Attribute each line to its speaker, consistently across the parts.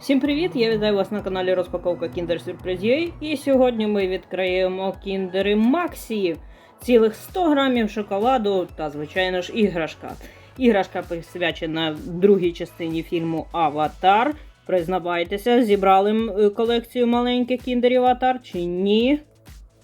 Speaker 1: Всім привіт! Я вітаю вас на каналі Розпаковка Kinder Surprise.ua І сьогодні ми відкриємо кіндери Максі. Цілих 100 грамів шоколаду та, звичайно ж, іграшка. Іграшка присвячена другій частині фільму Аватар. Признавайтеся, зібрали е, колекцію маленьких кіндерів Аватар чи ні?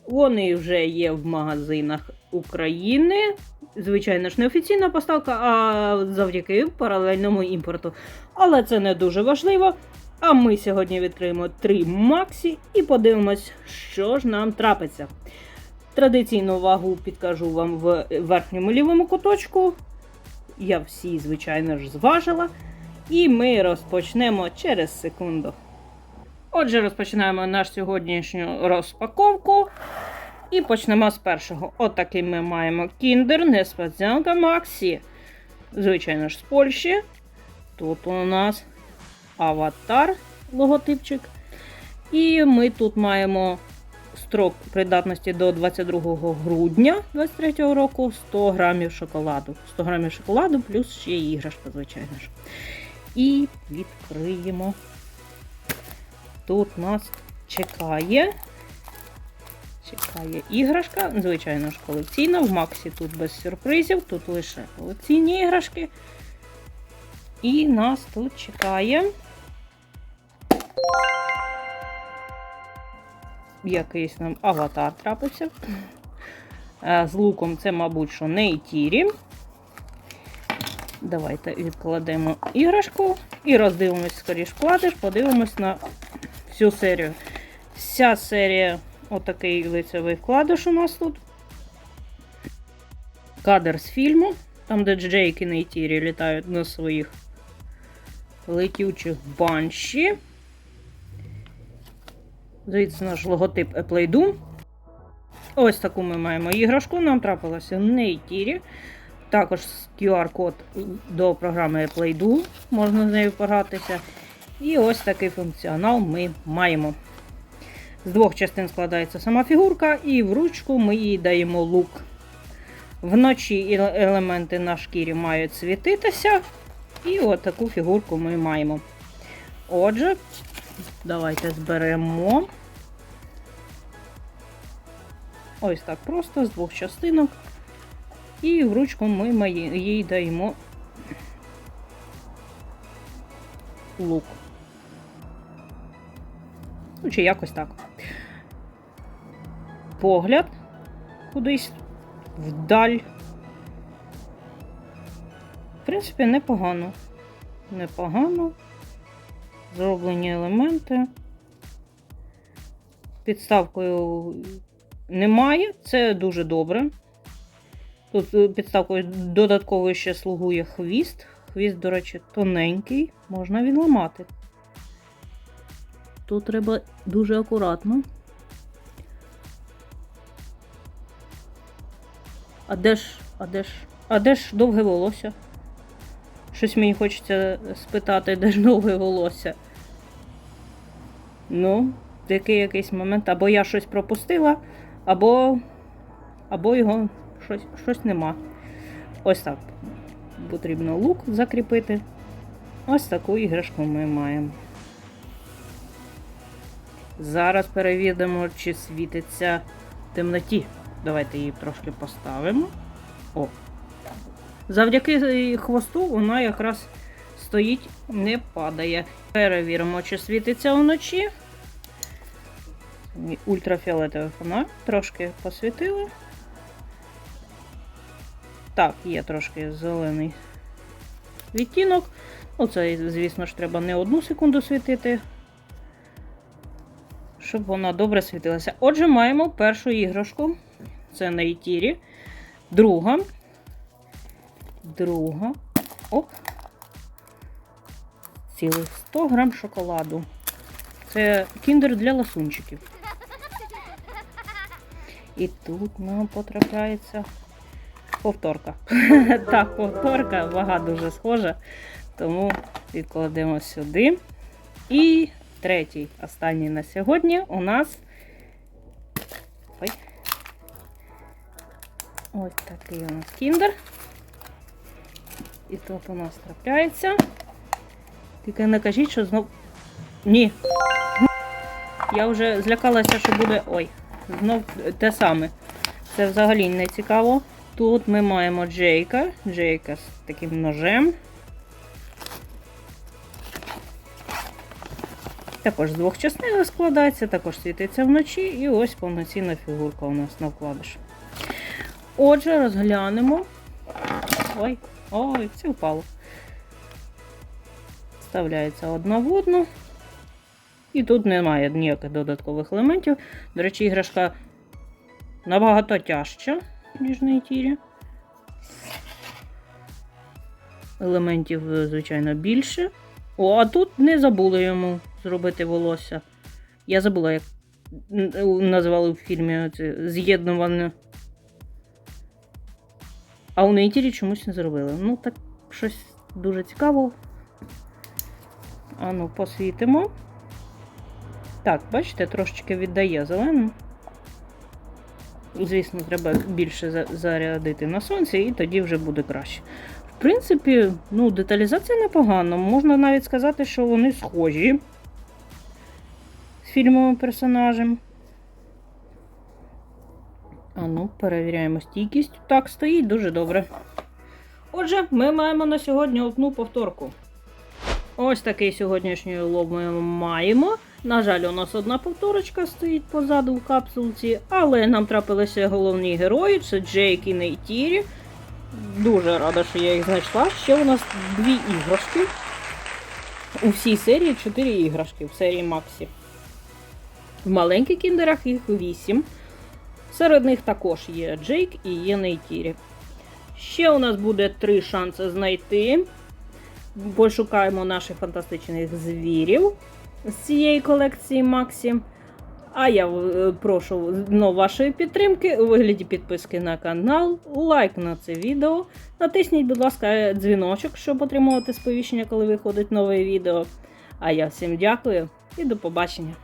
Speaker 1: Вони вже є в магазинах України. Звичайно ж, не офіційна поставка, а завдяки паралельному імпорту. Але це не дуже важливо. А ми сьогодні відкриємо три Максі і подивимось, що ж нам трапиться. Традиційну вагу підкажу вам в верхньому лівому куточку. Я всі, звичайно ж, зважила. І ми розпочнемо через секунду. Отже, розпочинаємо нашу сьогоднішню розпаковку. І почнемо з першого. Отакий ми маємо кіндер, несподзянка Максі. Звичайно ж, з Польщі. Тут у нас аватар, логотипчик. І ми тут маємо строк придатності до 22 грудня 2023 року 100 грамів шоколаду. 100 грамів шоколаду плюс ще й іграшка, звичайно ж. І відкриємо. Тут нас чекає. Чекає іграшка, звичайно ж, колекційна. В Максі тут без сюрпризів, тут лише колекційні іграшки. І нас тут чекає. Якийсь нам аватар трапився. Е, З луком це, мабуть, що не і тірі. Давайте відкладемо іграшку і роздивимось скоріш вкладиш, подивимось на всю серію. Вся серія, отакий лицевий вкладиш у нас тут. Кадр з фільму, там, де Джейк і Нейтірі літають на своїх летючих банші. Звідси наш логотип Play-Doh. Ось таку ми маємо іграшку. Нам трапилося в Нейтірі. Також QR-код до програми Play-Doh, можна з нею погратися. І ось такий функціонал ми маємо. З двох частин складається сама фігурка, і в ручку ми їй даємо лук. Вночі елементи на шкірі мають світитися. І от таку фігурку ми маємо. Отже, давайте зберемо. Ось так просто з двох частинок. І в ручку ми їй даємо лук. Ну, чи якось так. Погляд кудись вдаль. В принципі, непогано. Непогано. Зроблені елементи. Підставкою немає, це дуже добре. Тут е, підставкою додатково ще слугує хвіст. Хвіст, до речі, тоненький, можна відламати. Тут треба дуже акуратно. А де ж, а де ж, а де ж довге волосся? Щось мені хочеться спитати, де ж довге волосся. Ну, такий якийсь момент. Або я щось пропустила, або, або його щось, щось нема. Ось так. Потрібно лук закріпити. Ось таку іграшку ми маємо. Зараз перевіримо, чи світиться в темноті. Давайте її трошки поставимо. О. Завдяки хвосту вона якраз стоїть, не падає. Перевіримо, чи світиться вночі. Мій Ультрафіолетовий фонар. Трошки посвітили. Так, є трошки зелений відтінок. Ну, це, звісно ж, треба не одну секунду світити, щоб вона добре світилася. Отже, маємо першу іграшку. Це на Ітірі. Друга. Друга. Оп. Цілих 100 грам шоколаду. Це кіндер для ласунчиків. І тут нам потрапляється повторка. так, повторка, вага дуже схожа. Тому відкладемо сюди. І третій, останній на сьогодні у нас. Ой. Ось такий у нас кіндер. І тут у нас трапляється. Тільки не кажіть, що знов Ні. Я вже злякалася, що буде. Ой, знов те саме. Це взагалі не цікаво. Тут ми маємо Джейка. Джейка з таким ножем. Також з двох частин складається, також світиться вночі, і ось повноцінна фігурка у нас на вкладиш. Отже, розглянемо. Ой, ой, все впало. Вставляється одна в одну. І тут немає ніяких додаткових елементів. До речі, іграшка набагато тяжча, ніж на етірі. Елементів, е, звичайно, більше. О, а тут не забули йому зробити волосся. Я забула, як називали в фільмі з'єднуване. А у нейтірі чомусь не зробили. Ну, так щось дуже цікаво. Ану, посвітимо. Так, бачите, трошечки віддає зелену. Звісно, треба більше зарядити на сонці, і тоді вже буде краще. В принципі, ну, деталізація непогана. Можна навіть сказати, що вони схожі з фільмовим персонажем. А ну, перевіряємо стійкість. Так, стоїть дуже добре. Отже, ми маємо на сьогодні одну повторку. Ось такий сьогоднішній улов ми маємо. На жаль, у нас одна повторочка стоїть позаду в капсулці, але нам трапилися головні герої: це Джейк і Нейтірі. Дуже рада, що я їх знайшла. Ще у нас дві іграшки. У всій серії чотири іграшки в серії Максі. В маленьких кіндерах їх вісім. Серед них також є Джейк і є Нейтірі. Ще у нас буде три шанси знайти. Пошукаємо наших фантастичних звірів з цієї колекції Максі. А я е, прошу ну, вашої підтримки у вигляді підписки на канал, лайк на це відео. Натисніть, будь ласка, дзвіночок, щоб отримувати сповіщення, коли виходить нове відео. А я всім дякую і до побачення!